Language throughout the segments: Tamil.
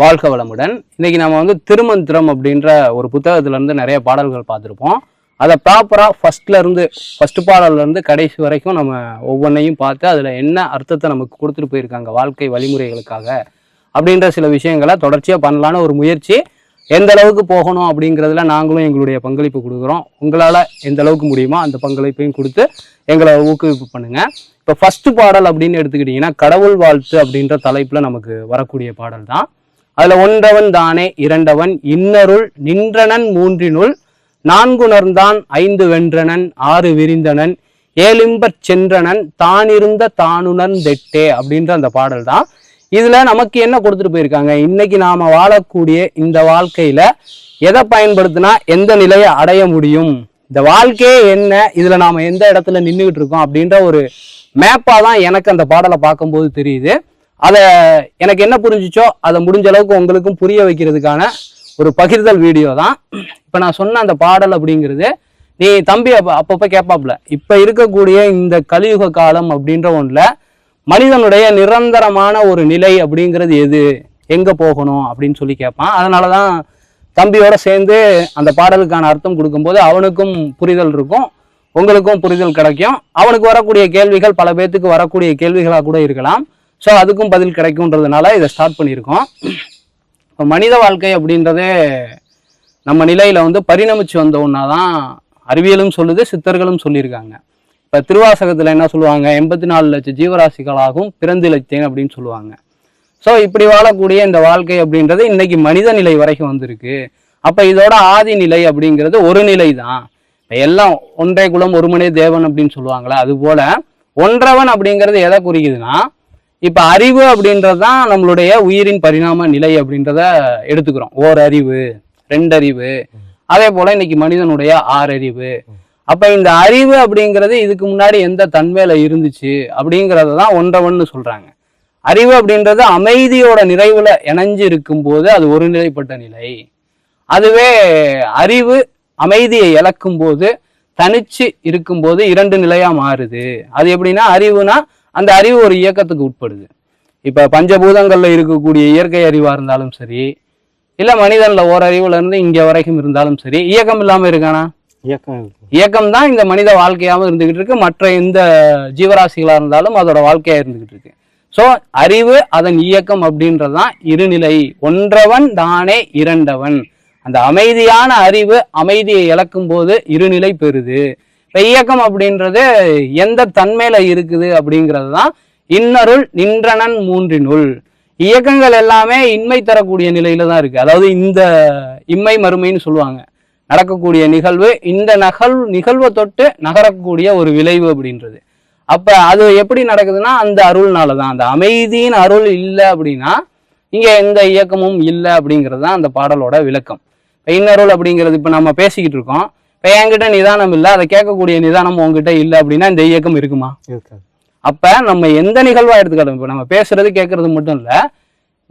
வாழ்க வளமுடன். இன்னைக்கு நம்ம வந்து திருமந்திரம் அப்படின்ற ஒரு புத்தகத்துலேருந்து நிறைய பாடல்கள் பார்த்துருப்போம். அதை ப்ராப்பராக ஃபஸ்ட்லேருந்து இருந்து பாடல்லேருந்து பாடல்ல இருந்து கடைசி வரைக்கும் நம்ம ஒவ்வொன்றையும் பார்த்து அதில் என்ன அர்த்தத்தை நமக்கு கொடுத்துட்டு போயிருக்காங்க வாழ்க்கை வழிமுறைகளுக்காக அப்படின்ற சில விஷயங்களை தொடர்ச்சியாக பண்ணலான்னு ஒரு முயற்சி. எந்த அளவுக்கு போகணும் அப்படிங்கிறதுல நாங்களும் எங்களுடைய பங்களிப்பு கொடுக்குறோம். உங்களால் எந்த அளவுக்கு முடியுமோ அந்த பங்களிப்பையும் கொடுத்து எங்களை ஊக்குவிப்பு பண்ணுங்கள் இப்போ ஃபஸ்ட்டு பாடல் அப்படின்னு எடுத்துக்கிட்டிங்கன்னா கடவுள் வாழ்த்து அப்படின்ற தலைப்பில் நமக்கு வரக்கூடிய பாடல் தான் அதில் ஒன்றவன் தானே இரண்டவன் இன்னருள் நின்றனன் மூன்றினுள் நான்குணர்ந்தான் ஐந்து வென்றனன் ஆறு விரிந்தனன் ஏலிம்பற் சென்றனன் தானிருந்த தானுணர்ந்தெட்டே அப்படின்ற அந்த பாடல் தான் இதுல நமக்கு என்ன கொடுத்துட்டு போயிருக்காங்க? இன்னைக்கு நாம வாழக்கூடிய இந்த வாழ்க்கையில எதை பயன்படுத்தினா எந்த நிலையை அடைய முடியும்? இந்த வாழ்க்கையே என்ன? இதுல நாம எந்த இடத்துல நின்றுகிட்டு இருக்கோம் அப்படின்ற ஒரு மேப்பா தான் எனக்கு அந்த பாடலை பார்க்கும்போது தெரியுது. அதை எனக்கு என்ன புரிஞ்சிச்சோ அதை முடிஞ்ச அளவுக்கு உங்களுக்கும் புரிய வைக்கிறதுக்கான ஒரு பகிர்தல் வீடியோ தான். இப்போ நான் சொன்ன அந்த பாடல் அப்படிங்கிறது நீ தம்பி அப்போ அப்பப்போ கேட்பாப்புல இப்போ இருக்கக்கூடிய இந்த கலியுக காலம் அப்படின்ற ஒன்றில் மனிதனுடைய நிரந்தரமான ஒரு நிலை அப்படிங்கிறது எது? எங்கே போகணும் அப்படின்னு சொல்லி கேட்பான் அதனால தான் தம்பியோட சேர்ந்து அந்த பாடலுக்கான அர்த்தம் கொடுக்கும்போது அவனுக்கும் புரிதல் இருக்கும் உங்களுக்கும் புரிதல் கிடைக்கும். அவனுக்கு வரக்கூடிய கேள்விகள் பல பேர்த்துக்கு வரக்கூடிய கேள்விகளாக கூட இருக்கலாம். ஸோ அதுக்கும் பதில் கிடைக்கும்ன்றதுனால இதை ஸ்டார்ட் பண்ணியிருக்கோம். இப்போ மனித வாழ்க்கை அப்படின்றதே நம்ம நிலையில் வந்து பரிணமிச்சு வந்த ஒன்றா தான் அறிவியலும் சொல்லுது சித்தர்களும் சொல்லியிருக்காங்க. இப்போ திருவாசகத்தில் என்ன சொல்லுவாங்க? எண்பத்தி நாலு லட்சம் ஜீவராசிகளாகவும் பிறந்திழைத்தேன் அப்படின்னு சொல்லுவாங்க. ஸோ இப்படி வாழக்கூடிய இந்த வாழ்க்கை அப்படின்றது இன்னைக்கு மனித நிலை வரைக்கும் வந்திருக்கு. அப்போ இதோட ஆதி நிலை அப்படிங்கிறது ஒரு நிலை தான். எல்லாம் ஒன்றே குலம் ஒருமனே தேவன் அப்படின்னு சொல்லுவாங்களே அது போல ஒன்றவன் அப்படிங்கிறது எதை குறிக்குதுன்னா இப்போ அறிவு அப்படின்றது தான் நம்மளுடைய உயிரின் பரிணாம நிலை அப்படின்றத எடுத்துக்கிறோம். ஓர் அறிவு ரெண்டறிவு அதே போல இன்னைக்கு மனிதனுடைய ஆறறிவு. அப்ப இந்த அறிவு அப்படிங்கிறது இதுக்கு முன்னாடி எந்த தன்மையில இருந்துச்சு அப்படிங்கிறத தான் ஒன்றவன்னு சொல்றாங்க. அறிவு அப்படின்றது அமைதியோட நிறைவுல இணைஞ்சு இருக்கும்போது அது ஒருநிலைப்பட்ட நிலை. அதுவே அறிவு அமைதியை இழக்கும் போது தனிச்சு இருக்கும்போது இரண்டு நிலையா மாறுது. அது எப்படின்னா அறிவுனா அந்த அறிவு ஒரு இயக்கத்துக்கு உட்படுது. இப்ப பஞ்சபூதங்கள்ல இருக்கக்கூடிய இயற்கை அறிவா இருந்தாலும் சரி இல்ல மனிதன்ல ஓரறிவுல இருந்து இங்க வரைக்கும் இருந்தாலும் சரி இயக்கம் இல்லாம இருக்கானா? இயக்கம் இயக்கம் தான் இந்த மனித வாழ்க்கையாவும் இருந்துகிட்டு இருக்கு. மற்ற எந்த ஜீவராசிகளா இருந்தாலும் அதோட வாழ்க்கையா இருந்துகிட்டு இருக்கு. சோ அறிவு அதன் இயக்கம் அப்படின்றதுதான் இருநிலை. ஒன்றவன் தானே இரண்டவன். அந்த அமைதியான அறிவு அமைதியை இழக்கும் போது இருநிலை பெறுது. பெய்யக்கம் அப்படின்றது எந்த தன்மையில இருக்குது அப்படிங்கிறது தான் இன்னருள் நின்றனன் மூன்றினுள். இயக்கங்கள் எல்லாமே இன்மை தரக்கூடிய நிலையில தான் இருக்கு. அதாவது இந்த இம்மை மறுமைன்னு சொல்லுவாங்க. நடக்கக்கூடிய நிகழ்வு இந்த நகல் நிகழ்வை தொட்டு நகரக்கூடிய ஒரு விளைவு அப்படின்றது. அப்ப அது எப்படி நடக்குதுன்னா அந்த அருள்னால தான் அந்த அமைதியின் அருள் இல்லை அப்படின்னா இங்க எந்த இயக்கமும் இல்லை அப்படிங்கிறது தான் அந்த பாடலோட விளக்கம். இப்ப இன்னருள் அப்படிங்கிறது இப்ப நம்ம பேசிக்கிட்டு இருக்கோம். இப்ப என்கிட்ட நிதானம் இல்லை அதை கேட்கக்கூடிய நிதானம் உங்ககிட்ட இல்லை அப்படின்னா இந்த இயக்கம் இருக்குமா? அப்ப நம்ம எந்த நிகழ்வா எடுத்துக்கலாம் இப்ப நம்ம பேசுறது கேட்கறது மட்டும் இல்ல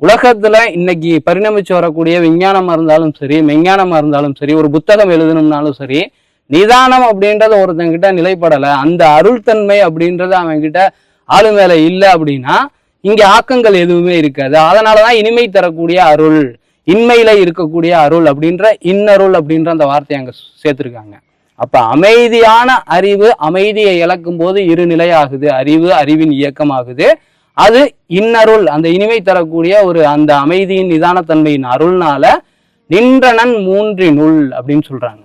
உலகத்துல இன்னைக்கு பரிணமிச்சு வரக்கூடிய விஞ்ஞானமா இருந்தாலும் சரி மெஞ்ஞானமா இருந்தாலும் சரி ஒரு புத்தகம் எழுதணும்னாலும் சரி நிதானம் அப்படின்றது ஒருத்தங்கிட்ட நிலைப்படலை. அந்த அருள்தன்மை அப்படின்றது அவன்கிட்ட ஆளு மேல இல்லை அப்படின்னா இங்க ஆக்கங்கள் எதுவுமே இருக்காது. அதனாலதான் இனிமை தரக்கூடிய அருள். இன்மையில இருக்கக்கூடிய அருள் அப்படின்ற இன்னருள் அப்படின்ற அந்த வார்த்தையை அங்க சேர்த்திருக்காங்க. அப்ப அமைதியான அறிவு அமைதியை இழக்கும் போது இரு ஆகுது அறிவு அறிவின் இயக்கமாகுது. அது இன்னருள் அந்த இனிமை தரக்கூடிய ஒரு அந்த அமைதியின் நிதானத்தன்மையின் அருள்னால நின்றனன் மூன்றினுள் அப்படின்னு சொல்றாங்க.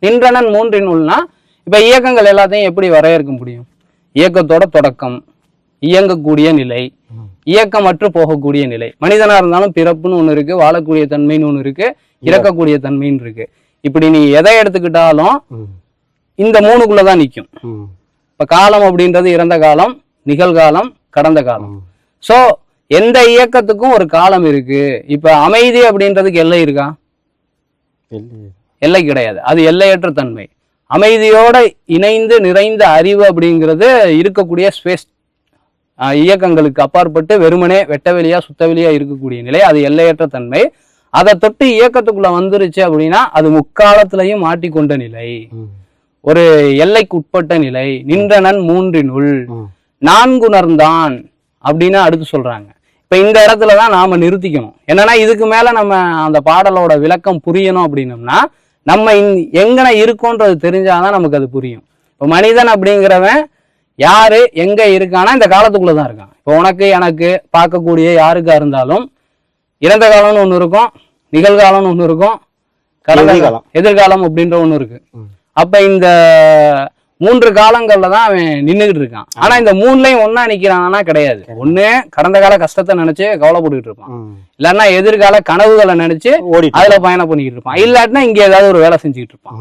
நின்றனன் மூன்றினுள்னா இப்ப இயக்கங்கள் எல்லாத்தையும் எப்படி வரையறுக்க முடியும்? இயக்கத்தோட தொடக்கம் இயங்கக்கூடிய நிலை இயக்கமற்று போகக்கூடிய நிலை. மனிதனா இருந்தாலும் பிறப்புன்னு ஒண்ணு இருக்கு வாழக்கூடிய தன்மைன்னு ஒண்ணு இருக்கு இறக்கக்கூடிய தன்மைன்னு இருக்கு. இப்படி நீ எதை எடுத்துக்கிட்டாலும். இந்த மூணுக்குள்ளதான் நிக்கும். ம். இப்ப காலம் அப்படின்றது இறந்த காலம் நிகழ்காலம் கடந்த காலம். சோ எந்த இயக்கத்துக்கும் ஒரு காலம் இருக்கு. இப்ப அமைதி அப்படின்றதுக்கு எல்லை இருக்கா. எல்லை கிடையாது. அது எல்லையற்ற தன்மை. அமைதியோட இணைந்து நிறைந்த அறிவு அப்படிங்கிறது இருக்கக்கூடிய ஸ்பேஸ் இயக்கங்களுக்கு அப்பாற்பட்டு வெறுமனே வெட்டவெளியா சுத்தவெளியா இருக்கக்கூடிய நிலை அது எல்லையற்ற தன்மை. அதை தொட்டு இயக்கத்துக்குள்ள வந்துருச்சு அப்படின்னா அது முக்காலத்திலையும் மாட்டிக்கொண்ட நிலை. ஒரு எல்லைக்கு உட்பட்ட நிலை. நின்றனன் மூன்றினுள். நான்குணர்ந்தான் அப்படின்னு அடுத்து சொல்றாங்க. இப்ப இந்த இடத்துல தான் நாம நிறுத்திக்கணும். என்னன்னா இதுக்கு மேல நம்ம அந்த பாடலோட விளக்கம் புரியணும் அப்படின்னம்னா நம்ம இந்- எங்கன இருக்கோன்றது தெரிஞ்சாதான் நமக்கு அது புரியும். இப்போ மனிதன் அப்படிங்கிறவன் யாரு எங்க இருக்கானா இந்த காலத்துக்குள்ள தான் இருக்கான். இப்போ உனக்கு எனக்கு பார்க்கக்கூடிய யாருக்கா இருந்தாலும் இறந்த காலம்னு ஒன்று இருக்கும் நிகழ்காலம்னு ஒன்று இருக்கும் கடந்த எதிர்காலம். எதிர்காலம் அப்படின்ற ஒன்று இருக்கு. அப்ப இந்த மூன்று காலங்கள்ல தான் அவன் நின்றுகிட்டு இருக்கான். ஆனா இந்த மூணுலயும் ஒண்ணா நிக்கிறானா கிடையாது. ஒண்ணு கடந்த கால கஷ்டத்தை நினைச்சு கவலைப்பட்டுக்கிட்டு இருப்பான். இல்லைன்னா எதிர்கால கனவுகளை நினைச்சு ஓடிட்டு அதுல பயணம் பண்ணிக்கிட்டு இருப்பான். இல்லாட்டினா இங்க ஏதாவது ஒரு வேலை செஞ்சுக்கிட்டு இருப்பான்.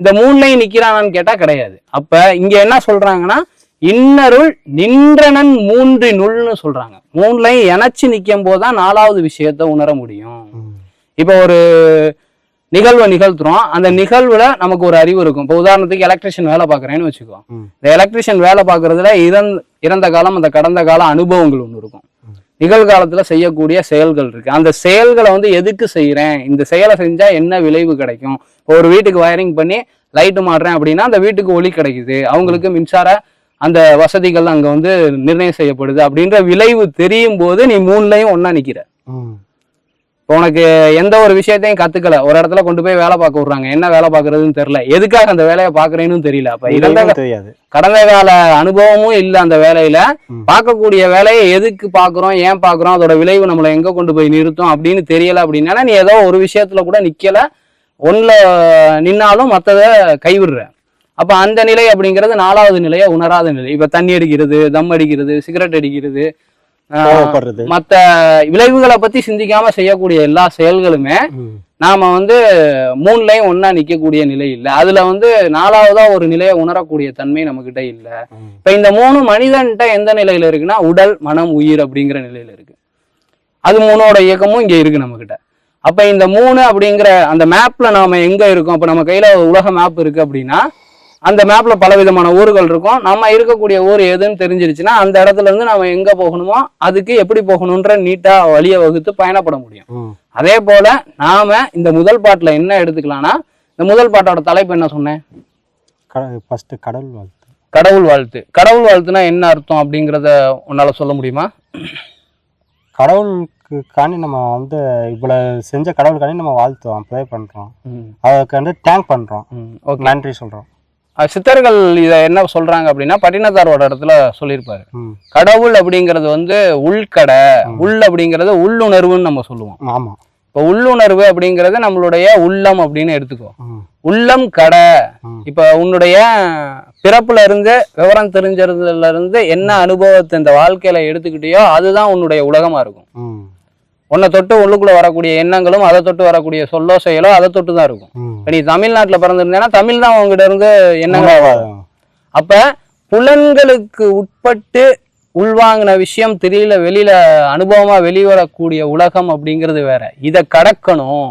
இந்த மூணுலையும் நிக்கிறானான்னு கேட்டா கிடையாது. அப்ப இங்க என்ன சொல்றாங்கன்னா இன்னருள் நின்றனன் மூன்றினுள்னு சொல்றாங்க. மூணுலையும் இணைச்சு நிக்கும் போதுதான் நாலாவது விஷயத்த உணர முடியும். இப்போ ஒரு நிகழ்வை நிகழ்த்துறோம். அந்த நிகழ்வுல நமக்கு ஒரு அறிவு இருக்கும். இப்போ உதாரணத்துக்கு எலக்ட்ரிஷியன் வேலை பார்க்குறேன்னு வச்சுக்கோ. இந்த எலக்ட்ரிஷியன் வேலை பார்க்கறதுல இறந்த இறந்த காலம் அந்த கடந்த கால அனுபவங்கள் ஒன்று இருக்கும். நிகழ்காலத்துல செய்யக்கூடிய செயல்கள் இருக்கு. அந்த செயல்களை வந்து எதுக்கு செய்றேன் இந்த செயலை செஞ்சா என்ன விளைவு கிடைக்கும்? ஒரு வீட்டுக்கு வயரிங் பண்ணி லைட்டு மாட்டுறேன் அப்படின்னா அந்த வீட்டுக்கு ஒளி கிடைக்குது. அவங்களுக்கு மின்சார அந்த வசதிகள் அங்க வந்து நிர்ணயம் செய்யப்படுது. அப்படின்ற விளைவு தெரியும் போது நீ மூணுலையும் ஒண்ணா நிக்கிற. இப்போ உனக்கு எந்த ஒரு விஷயத்தையும் கத்துக்கல. ஒரு இடத்துல கொண்டு போய் வேலை பார்க்க விடுறாங்க. என்ன வேலை பார்க்கறதுன்னு தெரியல. எதுக்காக அந்த வேலையை பார்க்கறேன்னு தெரியல. அப்ப இதுவும் தெரியாது. கடந்த கால அனுபவமும் இல்ல அந்த வேலையில. பார்க்கக்கூடிய வேலையை எதுக்கு பார்க்கறோம்? ஏன் பார்க்கறோம்? அதோட விளைவு நம்மளை எங்க கொண்டு போய் நிறுத்தும்? அப்படின்னு தெரியல அப்படின்னா நீ ஏதோ ஒரு விஷயத்துல கூட நிக்கல. ஒண்ணுல நின்னாலும் மத்தத கைவிடுற. அப்ப அந்த நிலை அப்படிங்கிறது நாலாவது நிலையை உணராத நிலை. இப்ப தண்ணி அடிக்கிறது தம் அடிக்கிறது சிகரெட் அடிக்கிறது மத்த விளைவுகளை பத்தி சிந்திக்காம செய்யக்கூடிய எல்லா செயல்களுமே. நாம வந்து மூணுலயும் ஒண்ணா நிக்கக்கூடிய நிலை இல்லை. அதுல வந்து நாலாவதா ஒரு நிலையை உணரக்கூடிய தன்மை நம்ம கிட்ட இல்ல. இப்ப இந்த மூணு மனிதன்ட்ட எந்த நிலையில இருக்குன்னா உடல் மனம் உயிர் அப்படிங்கிற நிலையில இருக்கு. அது மூணோட இயக்கமும் இங்க இருக்கு நம்ம கிட்ட அப்ப இந்த மூணு அப்படிங்கிற அந்த மேப்ல நாம எங்க இருக்கோம்? இப்ப நம்ம கையில உலக மேப் இருக்கு அப்படின்னா அந்த மேப்ல பலவிதமான ஊர்கள் இருக்கும். நம்ம இருக்கக்கூடிய ஊர் எதுன்னு தெரிஞ்சிருச்சுன்னா அந்த இடத்துல இருந்து நாம எங்க போகணுமோ அதுக்கு எப்படி போகணுன்ற நீட்டா வழியை வகுத்து பயணப்பட முடியும். அதே போல நாம இந்த முதல் பாட்டுல என்ன எடுத்துக்கலாம்னா இந்த முதல் பாட்டோட தலைப்பு என்ன சொன்னேன்? கடவுள் வாழ்த்து. கடவுள் வாழ்த்து. கடவுள் வாழ்த்துனா என்ன அர்த்தம் அப்படிங்கிறத உன்னால சொல்ல முடியுமா? கடவுளுக்கு காண்டி நம்ம வந்து இவ்வளவு செஞ்ச கடவுளுக்காண்டி நம்ம வாழ்த்துவோம் ப்ரே பண்றோம். அதுக்கு வந்து பண்றோம். ம், ஓகே நன்றி சொல்றோம். அஹ் சித்தர்கள் இதை என்ன சொல்றாங்க அப்படின்னா பட்டினத்தாரோட இடத்துல சொல்லியிருப்பாரு. கடவுள் அப்படிங்கிறது வந்து உள்கடை உள் அப்படிங்கிறது உள்ளுணர்வுன்னு நம்ம சொல்லுவோம் ஆமா இப்போ உள்ளுணர்வு அப்படிங்கிறது நம்மளுடைய உள்ளம் அப்படின்னு எடுத்துக்கோ. உள்ளம் கடை. இப்ப உன்னுடைய பிறப்புல இருந்து விவரம் தெரிஞ்சதுல இருந்து என்ன அனுபவத்தை இந்த வாழ்க்கையில எடுத்துக்கிட்டியோ அதுதான் உன்னுடைய உலகமா இருக்கும். உன்னை தொட்டு உள்ளுக்குள்ள வரக்கூடிய எண்ணங்களும் அதை தொட்டு வரக்கூடிய சொல்லோ செயலோ அதை தொட்டு தான் இருக்கும். இப்ப நீ தமிழ்நாட்டுல பிறந்திருந்தேன்னா தமிழ் தான் உங்ககிட்ட இருந்து எண்ணங்கள். அப்ப புலன்களுக்கு உட்பட்டு உள்வாங்கின விஷயம் தெரியல வெளியில அனுபவமா வெளிவரக்கூடிய உலகம் அப்படிங்கிறது வேற இதை கடக்கணும்.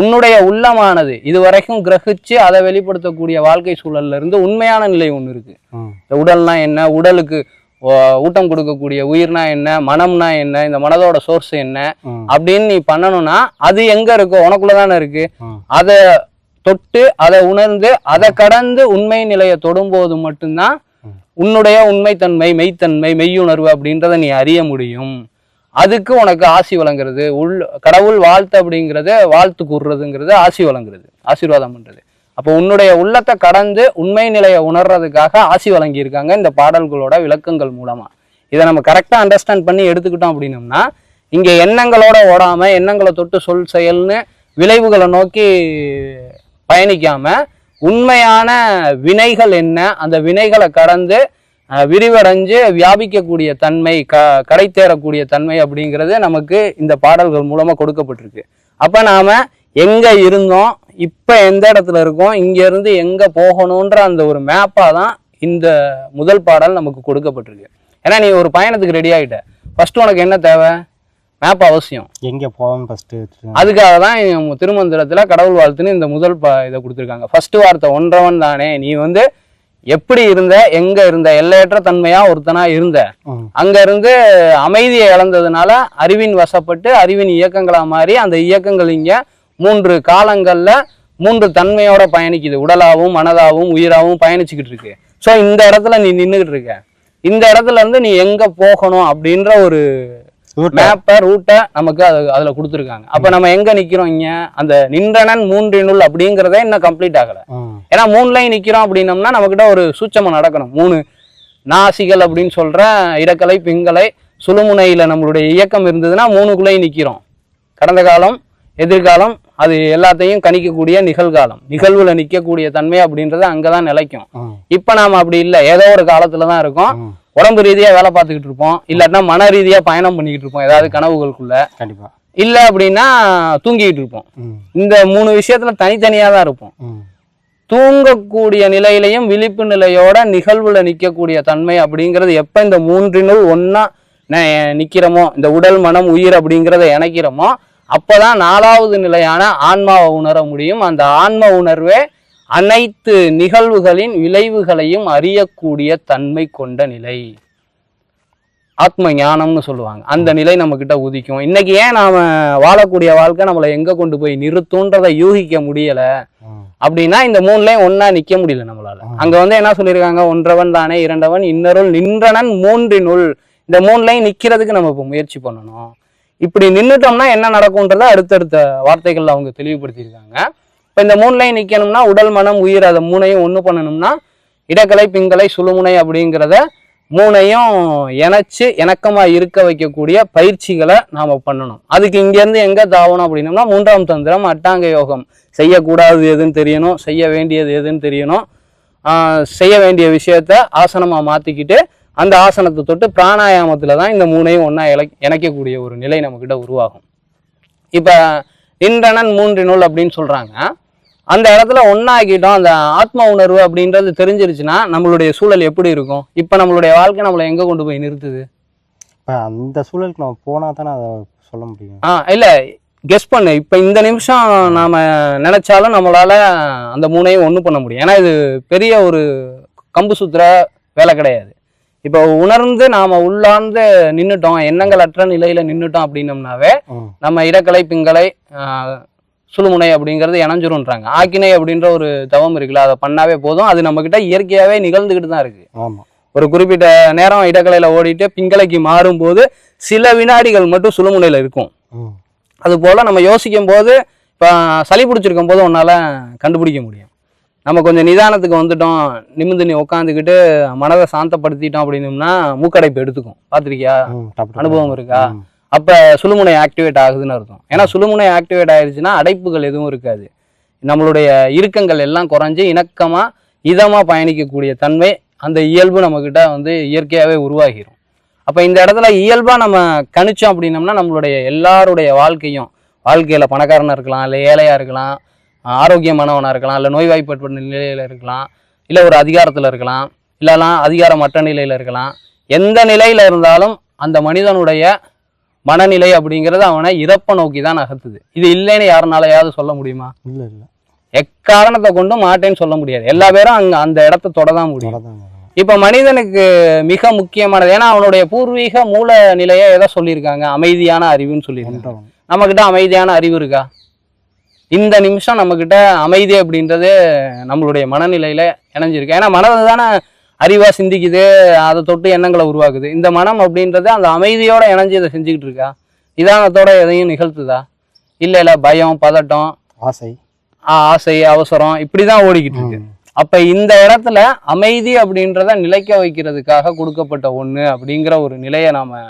உன்னுடைய உள்ளமானது இது வரைக்கும் கிரகிச்சு அதை வெளிப்படுத்தக்கூடிய வாழ்க்கை சூழல்ல இருந்து உண்மையான நிலை ஒண்ணு இருக்கு. இந்த உடல்னா என்ன உடலுக்கு ஊட்டம் கொடுக்கக்கூடிய உயிர்னா என்ன மனம்னா என்ன இந்த மனதோட சோர்ஸ் என்ன. அப்படின்னு நீ பண்ணணும்னா அது எங்க இருக்கோ உனக்குள்ள தானே இருக்கு. அதை தொட்டு அதை உணர்ந்து அதை கடந்து உண்மை நிலையை தொடும்போது மட்டும்தான். உன்னுடைய உண்மைத்தன்மை மெய்த்தன்மை மெய்யுணர்வு அப்படின்றத நீ அறிய முடியும் அதுக்கு உனக்கு ஆசி வழங்குறது உள் கடவுள் வாழ்த்து அப்படிங்கிறது வாழ்த்து கூறுறதுங்கிறது ஆசி வழங்குறது ஆசீர்வாதம் பண்றது அப்போ உன்னுடைய உள்ளத்தை கடந்து உண்மை நிலையை உணர்றதுக்காக ஆசி வழங்கியிருக்காங்க இந்த பாடல்களோட விளக்கங்கள் மூலமாக இதை நம்ம கரெக்டாக அண்டர்ஸ்டாண்ட் பண்ணி எடுத்துக்கிட்டோம் அப்படின்னம்னா இங்கே எண்ணங்களோட ஓடாமல் எண்ணங்களை தொட்டு சொல் செயல்னு விளைவுகளை நோக்கி பயணிக்காமல் உண்மையான வினைகள் என்ன அந்த வினைகளை கடந்து விரிவடைஞ்சு வியாபிக்கக்கூடிய தன்மை க கடை தேரக்கூடிய தன்மை அப்படிங்கிறது நமக்கு இந்த பாடல்கள் மூலமாக கொடுக்கப்பட்டிருக்கு. அப்போ நாம் எங்க இருந்தோம் இப்ப எந்த இடத்துல இருக்கோம் இங்க இருந்து எங்க போகணுன்ற அந்த ஒரு மேப்பா தான் இந்த முதல் பாடல் நமக்கு கொடுக்கப்பட்டிருக்கு. ஏன்னா நீ ஒரு பயணத்துக்கு ரெடி ஆகிட்ட ஃபர்ஸ்ட் உனக்கு என்ன தேவை? மேப் அவசியம். எங்க போவோம் ஃபர்ஸ்ட் அதுக்காக தான் திருமந்திரத்துல கடவுள் வாழ்த்துன்னு இந்த முதல் ப இதை கொடுத்துருக்காங்க. ஃபர்ஸ்ட் வார்த்தை ஒன்றவன் தானே. நீ வந்து எப்படி இருந்த எங்க இருந்த எல்லையற்ற தன்மையா ஒருத்தனா இருந்த. அங்க இருந்து அமைதியை இழந்ததுனால அறிவின் வசப்பட்டு அறிவின் இயக்கங்களா மாறி அந்த இயக்கங்கள் இங்க மூன்று காலங்கள்ல மூன்று தன்மையோட பயணிக்குது. உடலாவும் மனதாவும் உயிராவும் பயணிச்சுக்கிட்டு இருக்கு. ஸோ இந்த இடத்துல நீ நின்றுகிட்டு இருக்க. இந்த இடத்துல இருந்து நீ எங்க போகணும் அப்படின்ற ஒரு மேப்பை ரூட்டை நமக்கு அது அதுல கொடுத்துருக்காங்க. அப்ப நம்ம எங்க நிக்கிறோம் இங்க? அந்த நின்றனன் மூன்றினுள் அப்படிங்கறதே இன்னும் கம்ப்ளீட் ஆகல. ஏன்னா மூணுலையும் நிக்கிறோம் அப்படின்னம்னா நம்மக்கிட்ட ஒரு சூட்சமம் நடக்கணும். மூணு நாசிகள் அப்படின்னு சொல்ற இடக்கலை பிங்கலை சுழுமுனையில நம்மளுடைய இயக்கம் இருந்ததுன்னா மூணுக்குள்ளேயும் நிக்கிறோம். கடந்த காலம் எதிர்காலம் அது எல்லாத்தையும் கணிக்கக்கூடிய நிகழ்காலம். நிகழ்வுல நிக்கக்கூடிய தன்மை அப்படின்றது அங்கதான் நிலைக்கும். இப்ப நாம அப்படி இல்லை. ஏதோ ஒரு காலத்துல தான் இருக்கோம். உடம்பு ரீதியா வேலை பார்த்துக்கிட்டு இருப்போம். இல்லாட்டினா மன ரீதியா பயணம் பண்ணிக்கிட்டு இருப்போம். ஏதாவது கனவுகளுக்குள்ள. கண்டிப்பா. இல்ல அப்படின்னா தூங்கிட்டு இருப்போம். இந்த மூணு விஷயத்துல தனித்தனியா தான் இருப்போம். தூங்கக்கூடிய நிலையிலையும் விழிப்பு நிலையோட நிகழ்வுல நிக்கக்கூடிய தன்மை அப்படிங்கிறது எப்ப இந்த மூன்றினுள் ஒன்னா நிக்கிறோமோ இந்த உடல் மனம் உயிர் அப்படிங்கிறத இணைக்கிறோமோ அப்பதான் நாலாவது நிலையான ஆன்மாவை உணர முடியும். அந்த ஆன்ம உணர்வே அனைத்து நிகழ்வுகளின் விளைவுகளையும் அறியக்கூடிய தன்மை கொண்ட நிலை. ஆத்ம ஞானம்னு சொல்லுவாங்க. அந்த நிலை நம்ம கிட்ட உதிக்கும். இன்னைக்கு ஏன் நாம வாழக்கூடிய வாழ்க்கை நம்மளை எங்க கொண்டு போய் நிறுத்துன்றதை யூகிக்க முடியல? அப்படின்னா இந்த மூணுலயும் ஒண்ணா நிக்க முடியல நம்மளால. அங்க வந்து என்ன சொல்லியிருக்காங்க? ஒன்றவன் தானே இரண்டவன் இன்னருள் நின்றனன் மூன்றினுள். இந்த மூணுலயும் நிக்கிறதுக்கு நம்ம இப்போ முயற்சி பண்ணணும். இப்படி நின்றுட்டோம்னா என்ன நடக்கும்ன்றத அடுத்தடுத்த வார்த்தைகளில் அவங்க தெளிவுபடுத்தியிருக்காங்க. இப்போ இந்த மூணு லைன் நிற்கணும்னா உடல் மனம் உயிர் அதை மூணையும் ஒன்று பண்ணணும்னா இடக்கலை பிங்கலை சுழுமுனை அப்படிங்கிறத மூணையும் இணைச்சு இணக்கமாக இருக்க வைக்கக்கூடிய பயிற்சிகளை நாம் பண்ணணும். அதுக்கு இங்கேருந்து எங்கே தாவணும் அப்படின்னம்னா மூன்றாம் தந்திரம் அட்டாங்க யோகம். செய்யக்கூடாது எதுன்னு தெரியணும் செய்ய வேண்டியது எதுன்னு தெரியணும். செய்ய வேண்டிய விஷயத்த ஆசனமாக மாற்றிக்கிட்டு அந்த ஆசனத்தை தொட்டு பிராணாயாமத்துல தான் இந்த மூணையும் ஒண்ணா இலை இணைக்கக்கூடிய ஒரு நிலை நம்மக்கிட்ட உருவாகும். இப்ப நின்றனன் மூன்றினுள் அப்படின்னு சொல்றாங்க. அந்த இடத்துல ஒன்னாக்கிட்டோம் அந்த ஆத்ம உணர்வு அப்படின்றது தெரிஞ்சிருச்சுன்னா நம்மளுடைய சூழல் எப்படி இருக்கும்? இப்ப நம்மளுடைய வாழ்க்கை நம்மளை எங்க கொண்டு போய் நிறுத்துது? அந்த சூழலுக்கு நம்ம போனால் தானே அதை சொல்ல முடியும். ஆ இல்ல கெஸ் பண்ணு. இப்ப இந்த நிமிஷம் நாம நினைச்சாலும் நம்மளால அந்த மூணையும் ஒண்ணு பண்ண முடியும். ஏன்னா இது பெரிய ஒரு கம்பு சுத்துற வேலை கிடையாது. இப்போ உணர்ந்து நாம உள்ளார்ந்து நின்னுட்டோம் எண்ணங்கள் அற்ற நிலையில நின்னுட்டோம் அப்படின்னம்னாவே நம்ம இடக்கலை பிங்கலை சுழுமுனை அப்படிங்கிறது இணைஞ்சிரும்ன்றாங்க. ஆக்கினை அப்படின்ற ஒரு தவம் இருக்குல்ல அதை பண்ணாவே போதும். அது நம்ம கிட்ட இயற்கையாவே நிகழ்ந்துகிட்டு தான் இருக்கு. ஒரு குறிப்பிட்ட நேரம் இடக்கலையில ஓடிட்டு பிங்கலைக்கு மாறும்போது சில வினாடிகள் மட்டும் சுழுமுனையில இருக்கும். அது போல நம்ம யோசிக்கும் போது இப்போ சளி பிடிச்சிருக்கும் போது உன்னால கண்டுபிடிக்க முடியும். நம்ம கொஞ்சம் நிதானத்துக்கு வந்துட்டோம். நிமிந்து நீ உட்காந்துக்கிட்டு மனதை சாந்தப்படுத்திட்டோம் அப்படின்னம்னா மூக்கடைப்பு எடுத்துக்கும். பார்த்திருக்கியா? அனுபவம் இருக்கா? அப்ப சுழுமுனை ஆக்டிவேட் ஆகுதுன்னு அர்த்தம். ஏன்னா சுழுமுனை ஆக்டிவேட் ஆயிருச்சுன்னா அடைப்புகள் எதுவும் இருக்காது. நம்மளுடைய இறுக்கங்கள் எல்லாம் குறைஞ்சு இணக்கமா இதமா பயணிக்கக்கூடிய தன்மை அந்த இயல்பு நம்மக்கிட்ட வந்து இயற்கையாவே உருவாகிரும். அப்ப இந்த இடத்துல இயல்பா நம்ம கணிச்சோம் அப்படின்னம்னா நம்மளுடைய எல்லாருடைய வாழ்க்கையும் வாழ்க்கையில பணக்காரனா இருக்கலாம் இல்லை ஏழையா இருக்கலாம் ஆஹ் ஆரோக்கியமானவனா இருக்கலாம் இல்லை நோய்வாய்ப்பட்ட நிலையில இருக்கலாம் இல்லை ஒரு அதிகாரத்துல இருக்கலாம் இல்லைலாம் அதிகாரமற்ற நிலையில இருக்கலாம். எந்த நிலையில இருந்தாலும் அந்த மனிதனுடைய மனநிலை அப்படிங்கிறது அவனை இறப்ப நோக்கி தான் நகர்த்துது. இது இல்லைன்னு யாருனாலயாவது சொல்ல முடியுமா? இல்லை இல்லை. எக்காரணத்தை கொண்டும் மாட்டேன்னு சொல்ல முடியாது. எல்லா பேரும் அங்க அந்த இடத்த தொட தான் முடியும். இப்ப மனிதனுக்கு மிக முக்கியமானது ஏன்னா அவனுடைய பூர்வீக மூல நிலையை எதை சொல்லியிருக்காங்க அமைதியான அறிவுன்னு சொல்லியிருக்காங்க. ஒன்றவன். நம்ம கிட்ட அமைதியான அறிவு இருக்கா? இந்த நிமிஷம் நம்ம கிட்ட அமைதி அப்படின்றது நம்மளுடைய மனநிலையில இணைஞ்சிருக்கு. ஏன்னா மனது தானே அறிவா சிந்திக்குது அதை தொட்டு எண்ணங்களை உருவாக்குது. இந்த மனம் அப்படின்றது அந்த அமைதியோட இணைஞ்சு இதை செஞ்சுக்கிட்டு இருக்கா? நிதானத்தோட எதையும் நிகழ்த்துதா? இல்ல இல்ல பயம் பதட்டம் ஆசை. ஆசை அவசரம் இப்படிதான் ஓடிக்கிட்டு இருக்கு. அப்ப இந்த இடத்துல அமைதி அப்படின்றத நிலைக்க வைக்கிறதுக்காக கொடுக்கப்பட்ட ஒண்ணு அப்படிங்கிற ஒரு நிலையை நாம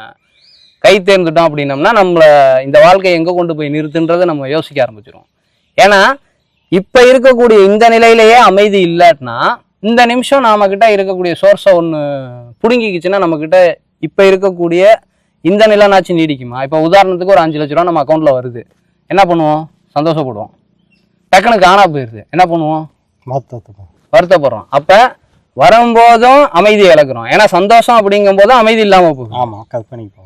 கை தேர்ந்துட்டோம் அப்படின்னம்னா நம்மள இந்த வாழ்க்கையை எங்க கொண்டு போய் நிறுத்துன்றதை நம்ம யோசிக்க ஆரம்பிச்சிரும் ஏன்னா இப்ப இருக்கக்கூடிய இந்த நிலையிலேயே அமைதி இல்லாட்டினா இந்த நிமிஷம் நாம கிட்ட இருக்கக்கூடிய சோர்ஸை ஒண்ணு புடுங்கிக்கிச்சுன்னா நம்ம கிட்ட இப்ப இருக்கக்கூடிய இந்த நிலைனாச்சும் நீடிக்குமா? இப்ப உதாரணத்துக்கு ஒரு அஞ்சு லட்ச ரூபா நம்ம அக்கௌண்ட்ல வருது. என்ன பண்ணுவோம்? சந்தோஷப்படுவோம். டக்குனு காணா போயிருது. என்ன பண்ணுவோம்? வருத்தப்படுறோம். அப்ப வரும்போதும் அமைதி இழக்கிறோம். ஏன்னா சந்தோஷம் அப்படிங்கும் போதும் அமைதி இல்லாம போகுது. ஆமாம் கற்பனைக்கு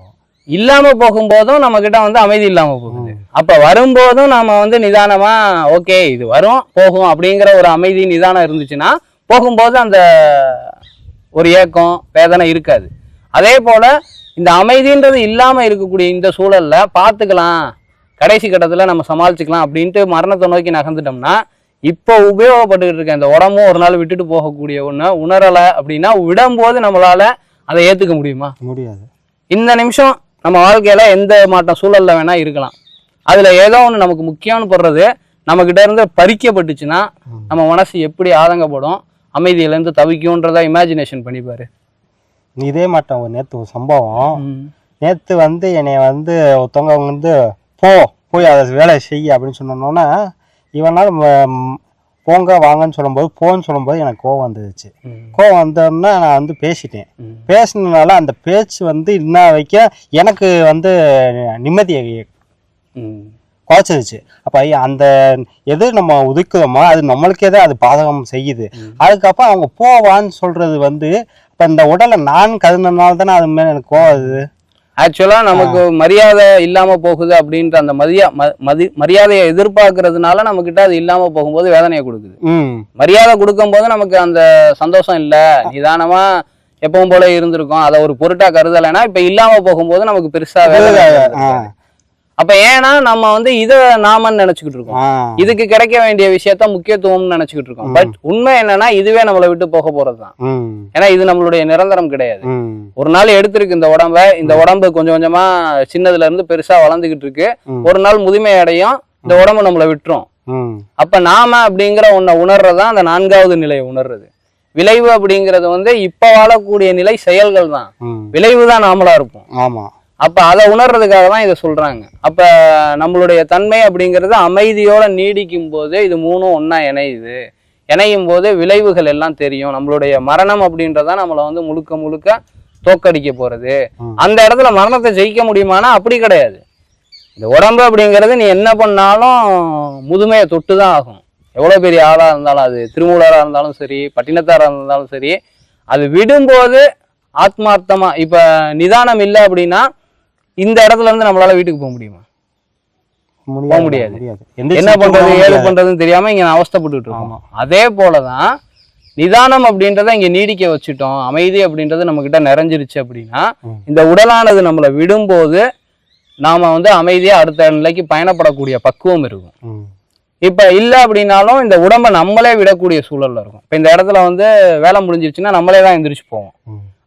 இல்லாம போகும்போதும் நம்ம கிட்ட வந்து அமைதி இல்லாம போகுது. அப்ப வரும்போதும் நாம வந்து நிதானமா ஓகே இது வரும் போகும் அப்படிங்கிற ஒரு அமைதி நிதானம் இருந்துச்சுன்னா போகும்போது அந்த ஒரு ஏக்கம் வேதனை இருக்காது. அதே போல இந்த அமைதின்றது இல்லாம இருக்கக்கூடிய இந்த சூழல்ல பார்த்துக்கலாம் கடைசி கட்டத்துல நம்ம சமாளிச்சுக்கலாம் அப்படின்ட்டு மரணத்தை நோக்கி நகர்ந்துட்டோம்னா இப்போ உபயோகப்பட்டுக்கிட்டு இருக்க இந்த உடம்பும் ஒரு நாள் விட்டுட்டு போகக்கூடிய ஒண்ணு உணரலை அப்படின்னா விடும்போது நம்மளால அதை ஏத்துக்க முடியுமா? முடியாது. இந்த நிமிஷம் நம்ம வாழ்க்கையில எந்த மாற்றம் சூழல்ல வேணா இருக்கலாம். அதுல ஏதோ ஒண்ணு நமக்கு முக்கியம்னு படுறது நம்ம கிட்ட இருந்து பறிக்கப்பட்டுச்சுன்னா. நம்ம மனசு எப்படி ஆதங்கப்படும் அமைதியில இருந்து தவிக்கும்ன்றத இமேஜினேஷன் பண்ணிப்பாரு. இதே மாட்டோம் ஒரு நேற்று ஒரு சம்பவம். நேற்று வந்து என்னை வந்து ஒருத்தவங்க வந்து போ போய் அதை வேலையை செய் அப்படின்னு சொன்னோன்னா இவனால் போங்க வாங்கன்னு சொல்லும்போது போன்னு சொல்லும்போது எனக்கு கோவம் வந்துருச்சு ம். கோவம் வந்தோன்னா நான் வந்து பேசிட்டேன். பேசினதுனால அந்த பேச்சு வந்து இன்ன வரைக்கும் எனக்கு வந்து நிம்மதியை. குறைச்சிருச்சு அப்போ அந்த எது நம்ம ஒதுக்குறோமோ அது நம்மளுக்கே தான் அது பாதகம் செய்யுது. அதுக்கப்புறம் அவங்க போவான்னு சொல்றது வந்து இப்போ இந்த உடலை நான் கருதுனால தானே அது மேலே எனக்கு கோவம் வருது ஆக்சுவலா நமக்கு மரியாதை இல்லாம போகுது அப்படின்ற அந்த மதியா மதி மரியாதையை எதிர்பார்க்கறதுனால நம்ம கிட்ட அது இல்லாம போகும்போது வேதனையை கொடுக்குது. மரியாதை கொடுக்கும்போது நமக்கு அந்த சந்தோஷம் இல்ல. நிதானமா எப்பவும் போல இருந்திருக்கும். அதை ஒரு பொருட்டா கருதலைன்னா இப்ப இல்லாம போகும்போது நமக்கு பெருசா ஆ. அப்ப ஏன்னா நம்ம வந்து இத நாமன்னு நினைச்சுக்கிட்டு இருக்கோம். இதுக்கு கிடைக்க வேண்டிய விஷயத்த முக்கியத்துவம்னு நினைச்சுக்கிட்டு இருக்கோம். பட் உண்மை என்னன்னா இதுவே நம்மளை விட்டு போக போறதுதான். ஏன்னா இது நம்மளுடைய நிரந்தரம் கிடையாது. ஒரு நாள் எடுத்திருக்கு இந்த உடம்ப. இந்த உடம்பு கொஞ்சம் கொஞ்சமா சின்னதுல இருந்து பெருசா வளர்ந்துகிட்டு இருக்கு. ஒரு நாள் முதுமை அடையும். இந்த உடம்பு நம்மளை விட்டுரும். அப்ப நாம அப்படிங்கிற ஒன்றை உணர்றதுதான் அந்த நான்காவது நிலையை உணர்றது. விளைவு அப்படிங்கிறது வந்து இப்ப வாழக்கூடிய நிலை செயல்கள் தான் விளைவு தான் நாமளா இருப்போம். ஆமாம் அப்ப அதை உணர்றதுக்காக தான் இதை சொல்றாங்க. அப்ப நம்மளுடைய தன்மை அப்படிங்கிறது அமைதியோட நீடிக்கும் போது இது மூணும் ஒண்ணா இணையுது. இணையும் போது விளைவுகள் எல்லாம் தெரியும். நம்மளுடைய மரணம் அப்படின்றத நம்மளை வந்து முழுக்க முழுக்க தோக்கடிக்க போறது. ம். அந்த இடத்துல மரணத்தை ஜெயிக்க முடியுமானா அப்படி கிடையாது. இந்த உடம்பு அப்படிங்கிறது நீ என்ன பண்ணாலும் முதுமையை தொட்டு தான் ஆகும். எவ்வளோ பெரிய ஆளாக இருந்தாலும் அது திருமூலராக இருந்தாலும் சரி பட்டினத்தாராக இருந்தாலும் சரி அது விடும்போது ஆத்மார்த்தமா இப்போ நிதானம் இல்லை அப்படின்னா இந்த இடத்துல இருந்து நம்மளால வீட்டுக்கு போக முடியுமா? முடியாது முடியாது. என்ன பண்றது போக முடியாது. பண்றதுன்னு தெரியாம இங்க நான் அவஸ்தைப்பட்டுட்டு இருக்கோம். அதே போலதான் நிதானம் அப்படின்றத இங்க நீடிக்க வச்சுட்டோம். அமைதி அப்படின்றது நம்ம கிட்ட நிறைஞ்சிருச்சு அப்படின்னா. இந்த உடலானது நம்மளை விடும்போது நாம வந்து அமைதியா அடுத்த நிலைக்கு பயணப்படக்கூடிய பக்குவம் இருக்கும். இப்ப இல்ல அப்படின்னாலும் இந்த உடம்ப நம்மளே விடக்கூடிய சூழல்ல இருக்கும். இப்ப இந்த இடத்துல வந்து வேலை முடிஞ்சிருச்சுன்னா நம்மளே தான் எந்திரிச்சு போவோம்.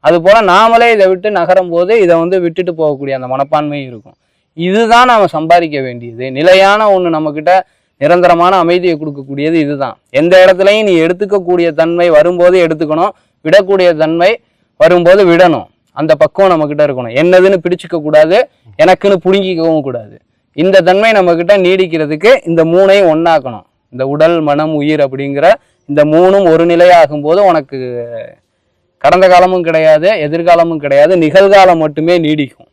அதுபோல் அது நாமளே இதை விட்டு நகரும் போது இதை வந்து விட்டுட்டு போகக்கூடிய அந்த மனப்பான்மையும் இருக்கும். இதுதான் நாம் சம்பாதிக்க வேண்டியது. நிலையான ஒன்று நம்மக்கிட்ட நிரந்தரமான அமைதியை கொடுக்கக்கூடியது இதுதான். எந்த இடத்துலையும் நீ எடுத்துக்கக்கூடிய தன்மை வரும்போது எடுத்துக்கணும் விடக்கூடிய தன்மை வரும்போது விடணும். அந்த பக்குவம் நம்மக்கிட்ட இருக்கணும். என்னதுன்னு பிடிச்சிக்க கூடாது எனக்குன்னு புடுங்கிக்கவும் கூடாது. இந்த தன்மை நம்மக்கிட்ட நீடிக்கிறதுக்கு இந்த மூணையும் ஒன்றாக்கணும் இந்த உடல் மனம் உயிர் அப்படிங்கிற இந்த மூணும் ஒரு நிலையாகும் போது உனக்கு கடந்த காலமும் கிடையாது எதிர்காலமும் கிடையாது நிகழ்காலம் மட்டுமே நீடிக்கும்.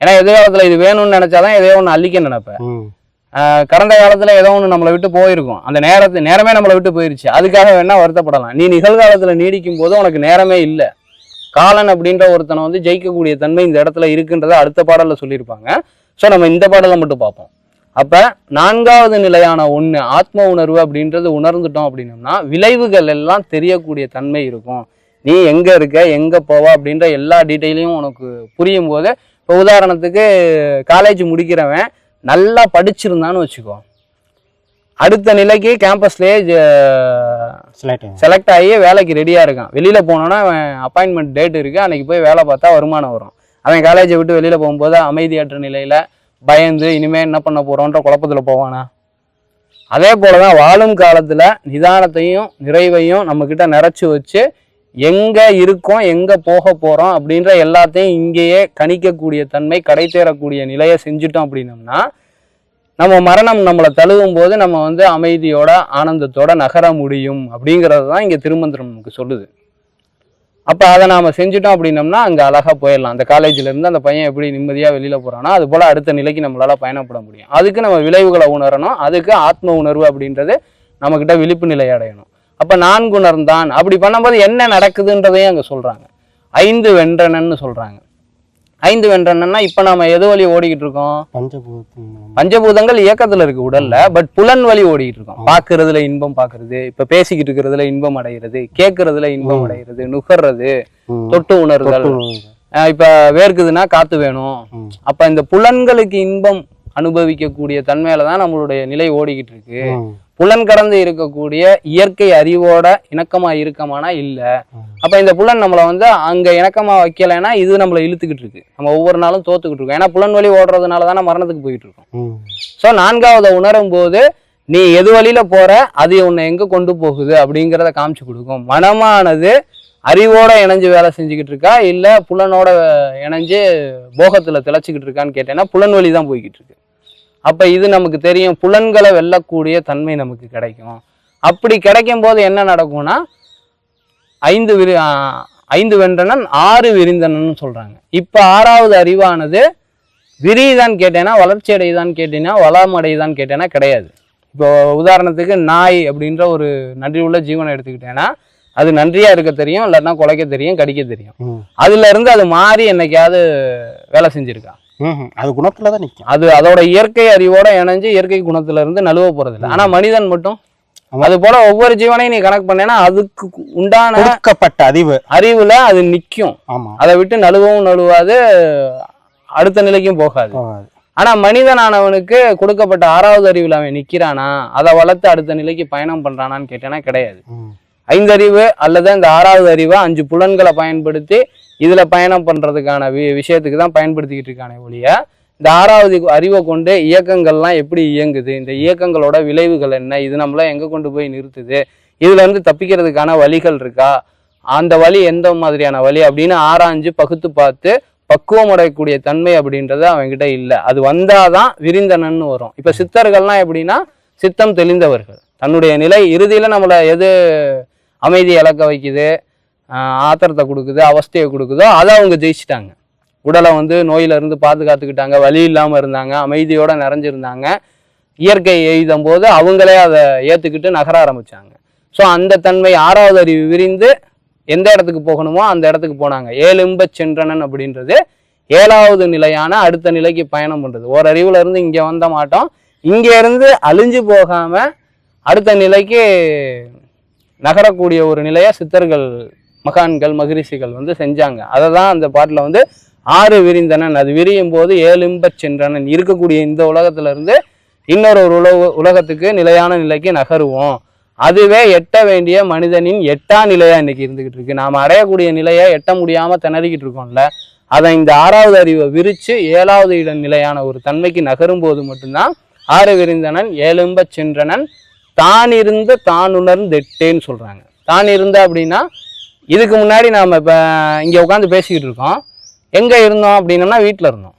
ஏன்னா எதிர்காலத்துல இது வேணும்னு நினைச்சாதான் எதையோ ஒன்று அழிக்க நினைப்பேன். கடந்த காலத்துல ஏதோ ஒன்று நம்மளை விட்டு போயிருக்கும். அந்த நேரத்து நேரமே நம்மளை விட்டு போயிருச்சு. அதுக்காக வேணா வருத்தப்படலாம். நீ நிகழ்காலத்துல நீடிக்கும் போது உனக்கு நேரமே இல்லை. காலன் அப்படின்ற ஒருத்தனை வந்து ஜெயிக்கக்கூடிய தன்மை இந்த இடத்துல இருக்குன்றத அடுத்த பாடல்ல சொல்லியிருப்பாங்க. ஸோ நம்ம இந்த பாடலை மட்டும் பார்ப்போம். அப்ப நான்காவது நிலையான ஒண்ணு ஆத்ம உணர்வு அப்படின்றது உணர்ந்துட்டோம் அப்படின்னம்னா விளைவுகள் எல்லாம் தெரியக்கூடிய தன்மை இருக்கும். நீ எங்க இருக்க எங்க போவ அப்படின்ற எல்லா டீட்டெயிலையும் உனக்கு புரியும் போது இப்போ உதாரணத்துக்கு காலேஜ் முடிக்கிறவன் நல்லா படிச்சிருந்தான்னு வச்சுக்கோ. அடுத்த நிலைக்கு கேம்பஸ்லேயே செலக்ட் ஆகி வேலைக்கு ரெடியாக இருக்கான். வெளியில் போனோன்னா அவன் அப்பாயின்மெண்ட் டேட் இருக்குது அன்னைக்கு போய் வேலை பார்த்தா வருமானம் வரும். அவன் காலேஜை விட்டு வெளியில் போகும்போது அமைதியற்ற நிலையில் பயந்து இனிமேல் என்ன பண்ண போகிறோன்ற குழப்பத்தில் போவானா? அதே போல தான் வாழும் காலத்தில் நிதானத்தையும் நிறைவையும் நம்மக்கிட்ட நிறைச்சி வச்சு எங்கே இருக்கோம் எங்கே போக போகிறோம் அப்படின்ற எல்லாத்தையும் இங்கேயே கணிக்கக்கூடிய தன்மை கடை தேரக்கூடிய நிலையை செஞ்சுட்டோம் அப்படின்னம்னா நம்ம மரணம் நம்மளை தழுவும் போது நம்ம வந்து அமைதியோட ஆனந்தத்தோட நகர முடியும் அப்படிங்கிறது தான் இங்கே திருமந்திரம் நமக்கு சொல்லுது. அப்போ அதை நாம் செஞ்சுட்டோம் அப்படின்னம்னா அங்கே அழகாக போயிடலாம். அந்த காலேஜிலேருந்து அந்த பையன் எப்படி நிம்மதியாக வெளியில் போகிறானோ அது போல் அடுத்த நிலைக்கு நம்மளால் பயணப்பட முடியும். அதுக்கு நம்ம விளைவுகளை உணரணும் அதுக்கு ஆத்ம உணர்வு அப்படின்றது நம்மக்கிட்ட விழிப்பு நிலை அடையணும். அப்போ நான்குணர்ந்தான். அப்படி பண்ணும்போது என்ன நடக்குதுன்றதையும் அங்கே சொல்கிறாங்க ஐந்து வென்றனன்னு சொல்கிறாங்க ஐந்து வென்றனன்னா இப்போ நாம எது வழி ஓடிக்கிட்டு இருக்கோம்? பஞ்சபூதம் பஞ்சபூதங்கள் இயக்கத்துல இருக்கு உடல்ல பட் புலன் வழி ஓடிட்டு இருக்கோம். பாக்குறதுல இன்பம் பாக்குறது இப்ப பேசிக்கிட்டு இருக்கிறதுல இன்பம் அடைகிறது கேட்கறதுல இன்பம் அடைகிறது நுகர்றது. தொட்டு உணர்தல். இப்ப வேர்க்குதுன்னா காத்து வேணும். அப்ப இந்த புலன்களுக்கு இன்பம் அனுபவிக்கக்கூடிய தன்மையில தான் நம்மளுடைய நிலை ஓடிக்கிட்டு இருக்கு. புலன் கடந்து இருக்கக்கூடிய இயற்கை அறிவோட இணக்கமா இருக்கமானா இல்ல. அப்ப இந்த புலன் நம்மள வந்து அங்க இணக்கமா வைக்கலைன்னா இது நம்மள இழுத்துக்கிட்டு இருக்கு. நம்ம ஒவ்வொரு நாளும் தோத்துக்கிட்டு இருக்கோம். ஏன்னா புலன் வழி ஓடுறதுனால தானே மரணத்துக்கு போயிட்டு இருக்கோம். ஸோ நான்காவதை உணரும் போது நீ எது வழியில போற அது உன்னை எங்க கொண்டு போகுது அப்படிங்கிறத காமிச்சு கொடுக்கும். மனமானது அறிவோட இணைஞ்சு வேலை செஞ்சுக்கிட்டு இருக்கா? இல்ல புலனோட இணைஞ்சு போகத்துல திளைச்சிக்கிட்டு இருக்கான்னு கேட்டேன்னா புலன் வழி தான் போய்கிட்டு இருக்கு. அப்ப இது நமக்கு தெரியும். புலன்களை வெல்லக்கூடிய தன்மை நமக்கு கிடைக்கும். அப்படி கிடைக்கும் போது என்ன நடக்கும்னா ஐந்து விரி ஐந்து வென்றனன் ஆறு விரிந்தனன் சொல்றாங்க. இப்ப ஆறாவது அறிவானது விரியுதான்னு கேட்டேன்னா வளர்ச்சி அடையுதான்னு கேட்டீங்கன்னா வளம் அடையுதான்னு கேட்டேன்னா கிடையாது. இப்போ உதாரணத்துக்கு நாய் அப்படின்ற ஒரு நன்றி உள்ள ஜீவனை எடுத்துக்கிட்டேன்னா அது நன்றியா இருக்க தெரியும் இல்லாட்டினா குலைக்க தெரியும் கடிக்க தெரியும். ம். அதுல இருந்து அது மாறி என்னைக்காவது வேலை செஞ்சிருக்கா? ம்ஹும். அது குணத்துல தான் நிற்கும் அது அதோட இயற்கை அறிவோட இணைஞ்சு இயற்கை குணத்துல இருந்து நழுவ போறது இல்லை ஆனா மனிதன் மட்டும். அது போல ஒவ்வொரு ஜீவனையும் நீ கணக்கு பண்ணேன்னா அதுக்கு உண்டான கொடுக்கப்பட்ட அறிவு. அறிவுல அது நிக்கும். ஆமா. அதை விட்டு நழுவவும் நழுவாது அடுத்த நிலைக்கும் போகாது. ஆனா மனிதனானவனுக்கு கொடுக்கப்பட்ட ஆறாவது அறிவில் அவன் நிக்கிறானா அதை வளர்த்து அடுத்த நிலைக்கு பயணம் பண்றானான்னு கேட்டேன்னா கிடையாது. ஐந்தறிவு அல்லது இந்த ஆறாவது அறிவை அஞ்சு புலன்களை பயன்படுத்தி இதில் பயணம் பண்ணுறதுக்கான வி விஷயத்துக்கு தான் பயன்படுத்திக்கிட்டு இருக்கானே ஒழிய இந்த ஆறாவது அறிவை கொண்டு இயக்கங்கள்லாம் எப்படி இயங்குது? இந்த இயக்கங்களோட விளைவுகள் என்ன? இது நம்மள எங்கே கொண்டு போய் நிறுத்துது? இதுலேருந்து தப்பிக்கிறதுக்கான வழிகள் இருக்கா? அந்த வழி எந்த மாதிரியான வழி? அப்படின்னு ஆராய்ஞ்சு பகுத்து பார்த்து பக்குவம் அடையக்கூடிய தன்மை அப்படின்றது அவன்கிட்ட இல்லை. அது வந்தாதான் விரிந்தனன்னு வரும். இப்போ சித்தர்கள்லாம் எப்படின்னா சித்தம் தெளிந்தவர்கள். தன்னுடைய நிலை இறுதியில் நம்மளை எது அமைதி இழக்க வைக்குது? ஆத்திரத்தை கொடுக்குது அவஸ்தையை கொடுக்குதோ அதை அவங்க ஜெயிச்சிட்டாங்க. உடலை வந்து நோயிலிருந்து பாதுகாத்துக்கிட்டாங்க வலி இல்லாமல் இருந்தாங்க அமைதியோடு நிறைஞ்சிருந்தாங்க. இயற்கை எய்தும் போது அவங்களே அதை ஏற்றுக்கிட்டு நகர ஆரம்பித்தாங்க ஸோ அந்த தன்மை ஆறாவது அறிவு விரிந்து எந்த இடத்துக்கு போகணுமோ அந்த இடத்துக்கு போனாங்க. ஏழும்பச் சென்றனன் அப்படின்றது ஏழாவது நிலையான அடுத்த நிலைக்கு பயணம் பண்ணுறது ஒரு அறிவுல இருந்து இங்கே வந்த மாட்டோம். இங்கேருந்து அழிஞ்சு போகாமல் அடுத்த நிலைக்கு நகரக்கூடிய ஒரு நிலையை சித்தர்கள் மகான்கள் மகரிஷிகள் வந்து செஞ்சாங்க. அதை தான் அந்த பாட்டில் வந்து ஆறு விரிந்தனன் அது விரியும் போது ஏழும்பச் சென்றனன். இருக்கக்கூடிய இந்த உலகத்துல இருந்து இன்னொரு உலக உலகத்துக்கு நிலையான நிலைக்கு நகருவோம். அதுவே எட்ட வேண்டிய மனிதனின் எட்டா நிலையா இன்னைக்கு இருந்துகிட்டு இருக்கு. நாம அடையக்கூடிய நிலையை எட்ட முடியாம திணறிக்கிட்டு இருக்கோம்ல. அதை இந்த ஆறாவது அறிவை விரிச்சு ஏழாவது இட நிலையான ஒரு தன்மைக்கு நகரும் போது மட்டும்தான் ஆறு விரிந்தனன் ஏழும்பச் சென்றனன் தான் இருந்த தான் உணர்ந்தெட்டேன்னு சொல்றாங்க. தான் இருந்த அப்படின்னா இதுக்கு முன்னாடி நாம் இப்போ இங்கே உட்காந்து பேசிக்கிட்டு இருக்கோம். எங்கே இருந்தோம் அப்படின்னம்னா வீட்டில் இருந்தோம்.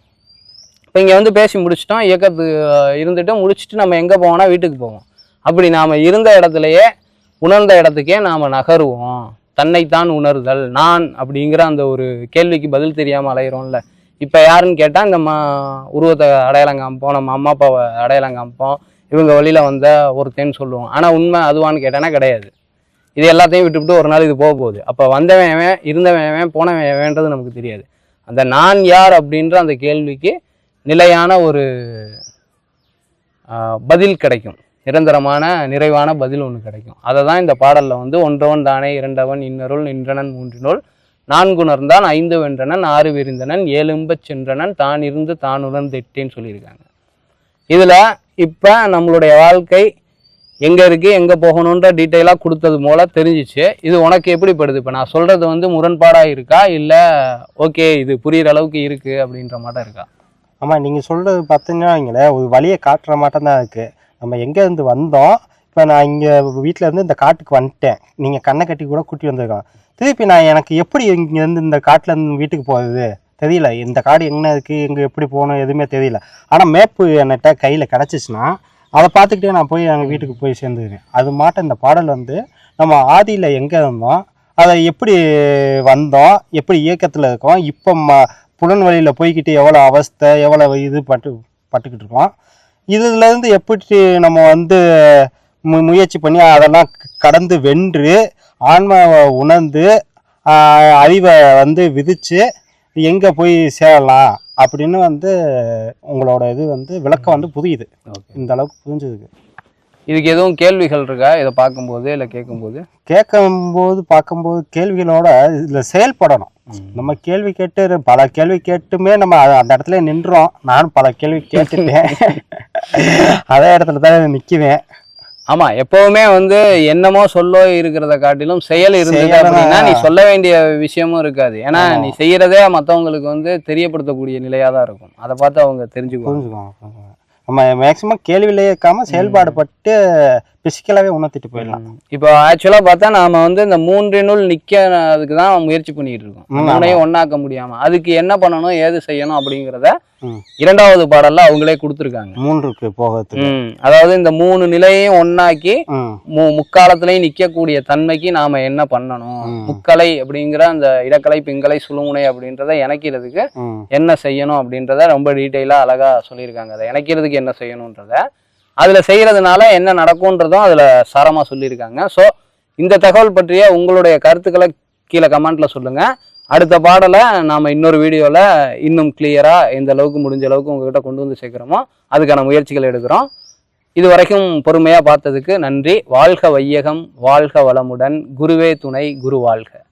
இப்போ இங்கே வந்து பேசி முடிச்சிட்டோம். இயக்கத்து இருந்துட்டு முடிச்சுட்டு நம்ம எங்கே போவோம்னா வீட்டுக்கு போவோம். அப்படி நாம் இருந்த இடத்துலையே உணர்ந்த இடத்துக்கே நாம் நகருவோம். தன்னைத்தான் உணர்தல் நான் அப்படிங்கிற அந்த ஒரு கேள்விக்கு பதில் தெரியாமல் அலையிறோம்ல. இப்போ யாருன்னு கேட்டால் இந்த மா உருவத்தை அடையாளம் காமிப்போம் நம்ம அம்மா அப்பாவை அடையாளம் காமிப்போம் இவங்க வழியில் வந்த ஒருத்தேன்னு சொல்லுவோம். ஆனால் உண்மை அதுவான்னு கேட்டேன்னா கிடையாது. இது எல்லாத்தையும் விட்டுவிட்டு ஒரு நாள் இது போக போகுது. அப்போ வந்தவன் எவன் இருந்தவன் எவன் போனவன் எவன்றது நமக்கு தெரியாது. அந்த நான் யார் அப்படின்ற அந்த கேள்விக்கு நிலையான ஒரு பதில் கிடைக்கும். நிரந்தரமான நிறைவான பதில் ஒன்று கிடைக்கும். அதை தான் இந்த பாடலில் வந்து ஒன்றவன் தானே இரண்டவன் இன்னருள் நின்றனன் மூன்றினுள். நான்குணர்ந்தான் ஐந்து வென்றனன் ஆறு விரிந்தனன் ஏழும்பச் சென்றனன் தான் இருந்து தான் உணர்ந்திட்டேன்னு சொல்லியிருக்காங்க. இதில் இப்போ நம்மளுடைய வாழ்க்கை எங்கே இருக்குது எங்கே போகணுன்ற டீட்டெயிலாக கொடுத்தது போல தெரிஞ்சிச்சு. இது உனக்கு எப்படிப்படுது? இப்போ நான் சொல்கிறது வந்து முரண்பாடாக இருக்கா? இல்லை ஓகே இது புரிகிற அளவுக்கு இருக்குது அப்படின்ற மாட்டம் இருக்கா? ஆமாம் நீங்கள் சொல்கிறது பார்த்தீங்கன்னா ஒரு வழியை காட்டுற மாட்டம் தான் இருக்குது நம்ம எங்கேருந்து வந்தோம் இப்போ நான் இங்கே வீட்டில் இருந்து இந்த காட்டுக்கு வந்துட்டேன். நீங்கள் கண்ணை கட்டி கூட கூட்டி வந்திருக்கோம் திருப்பி நான் எனக்கு எப்படி இங்கேருந்து இந்த காட்டில் இருந்து வீட்டுக்கு போகிறது தெரியல. இந்த காடு எங்கே இருக்குது இங்கே எப்படி போகணும்? எதுவுமே தெரியல. ஆனால் மேப்பு என்கிட்ட கையில் கிடச்சிச்சின்னா அதை பார்த்துக்கிட்டே நான் போய் எங்கள் வீட்டுக்கு போய் சேர்ந்துக்கிறேன். அது மாட்ட இந்த பாடல் வந்து நம்ம ஆதியில் எங்கே இருந்தோம் அதை எப்படி வந்தோம் எப்படி இயக்கத்தில் இருக்கோம் இப்போ ம புலன் வழியில் போய்கிட்டு எவ்வளோ அவஸ்தை எவ்வளோ இது பட்டு பட்டுக்கிட்டு இருக்கோம். இதுலேருந்து எப்படி நம்ம வந்து மு முயற்சி பண்ணி அதெல்லாம் கடந்து வென்று ஆன்மாவை உணர்ந்து அறிவை வந்து விதித்து எங்கே போய் சேரலாம்? அப்படின்னு வந்து உங்களோட இது வந்து விளக்கம் வந்து புரியுது. இந்த அளவுக்கு புரிஞ்சதுக்கு இதுக்கு எதுவும் கேள்விகள் இருக்கா? இதை பார்க்கும்போது இல்லை கேட்கும்போது? கேட்கும்போது பார்க்கும்போது கேள்விகளோட இதில் செயல்படணும். நம்ம கேள்வி கேட்டு பல கேள்வி கேட்டுமே நம்ம அந்த இடத்துல நின்றோம். நானும் பல கேள்வி கேட்டுட்டேன். அதே இடத்துல தான் நிற்குவேன் ஆமா எப்பவுமே வந்து என்னமோ சொல்லோ இருக்கிறத காட்டிலும் செயல் இருந்தது அப்படின்னா நீ சொல்ல வேண்டிய விஷயமும் இருக்காது ஏன்னா. நீ செய்யறதே மத்தவங்களுக்கு வந்து தெரியப்படுத்தக்கூடிய நிலையா தான் இருக்கும் அதை பார்த்து அவங்க தெரிஞ்சுக்குவாங்க. நம்ம மேக்சிமம் கேள்வியிலே இருக்காம செயல்பாடு பட்டு பிசிக்கலாவே உணர்த்திட்டு போயிடலாம். இப்போ ஆக்சுவலா பார்த்தா நாம வந்து இந்த மூன்றினுள் நிக்கிறதுக்கு தான் முயற்சி பண்ணிட்டு இருக்கோம். மூணையும் ஒண்ணாக்க முடியாம. அதுக்கு என்ன பண்ணணும் ஏது செய்யணும் அப்படிங்கிறத. இரண்டாவது பாடல்ல அவங்களே கொடுத்துருக்காங்க. மூன்றுக்கு போகிறதுக்கு. அதாவது இந்த மூணு நிலையையும் ஒண்ணாக்கி ம். முக்காலத்திலையும் நிக்கக்கூடிய தன்மைக்கு நாம என்ன பண்ணணும். முக்கலை அப்படிங்கிற அந்த இடக்கலை பிங்கலை சுழுமுனை அப்படின்றத இணைக்கிறதுக்கு என்ன செய்யணும் அப்படின்றத ரொம்ப டீட்டெயிலா அழகா சொல்லியிருக்காங்க. அதை இணைக்கிறதுக்கு என்ன செய்யணுன்றத அதில் செய்கிறதுனால என்ன நடக்கும்ன்றதும் அதில் சாரமாக சொல்லியிருக்காங்க. ஸோ இந்த தகவல் பற்றிய உங்களுடைய கருத்துக்களை கீழே கமெண்ட்டில் சொல்லுங்கள் அடுத்த பாடலை நாம் இன்னொரு வீடியோவில் இன்னும் கிளியராக எந்த அளவுக்கு முடிஞ்ச அளவுக்கு உங்ககிட்ட கொண்டு வந்து சேர்க்குறோமோ அதுக்கான முயற்சிகள் எடுக்கிறோம். இது வரைக்கும் பொறுமையாக பார்த்ததுக்கு நன்றி. வாழ்க வையகம் வாழ்க வளமுடன். குருவே துணை குரு வாழ்க.